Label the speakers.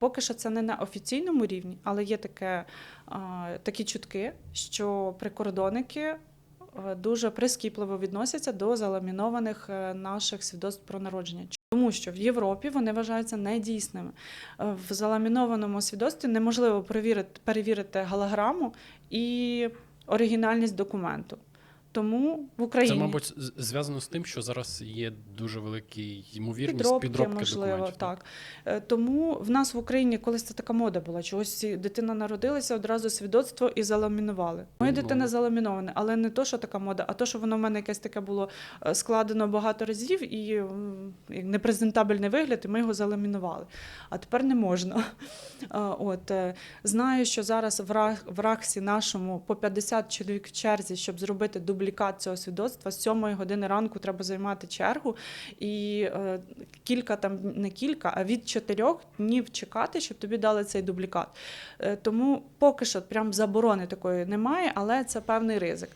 Speaker 1: Поки що це не на офіційному рівні, але є таке, такі чутки, що прикордонники е, дуже прискіпливо відносяться до заламінованих е, наших свідоцтв про народження. Тому що в Європі вони вважаються недійсними. Е, В заламінованому свідоцтві неможливо перевірити, перевірити голограму і оригінальність документу. Тому в Україні
Speaker 2: Це, мабуть, зв'язано з тим, що зараз є дуже великий ймовірність
Speaker 1: підробки,
Speaker 2: підробки,
Speaker 1: можливо,
Speaker 2: документів.
Speaker 1: так. Е, Тому в нас в Україні колись це така мода була. Чогось дитина народилася, одразу свідоцтво і заламінували. Моя
Speaker 2: Ну.
Speaker 1: дитина заламінована, але не то, що така мода, а то, що воно в мене якесь таке було е, складено багато разів і непрезентабельний вигляд, і ми його заламінували. А тепер не можна. От е, знаю, що зараз в Рах- в Рахсі нашому по 50 чоловік в черзі, щоб зробити дублікат цього свідоцтва. З 7 години ранку треба займати чергу, і е, кілька там не кілька, а від 4 днів чекати, щоб тобі дали цей дублікат. Е, тому поки що прям заборони такої немає, але це певний ризик.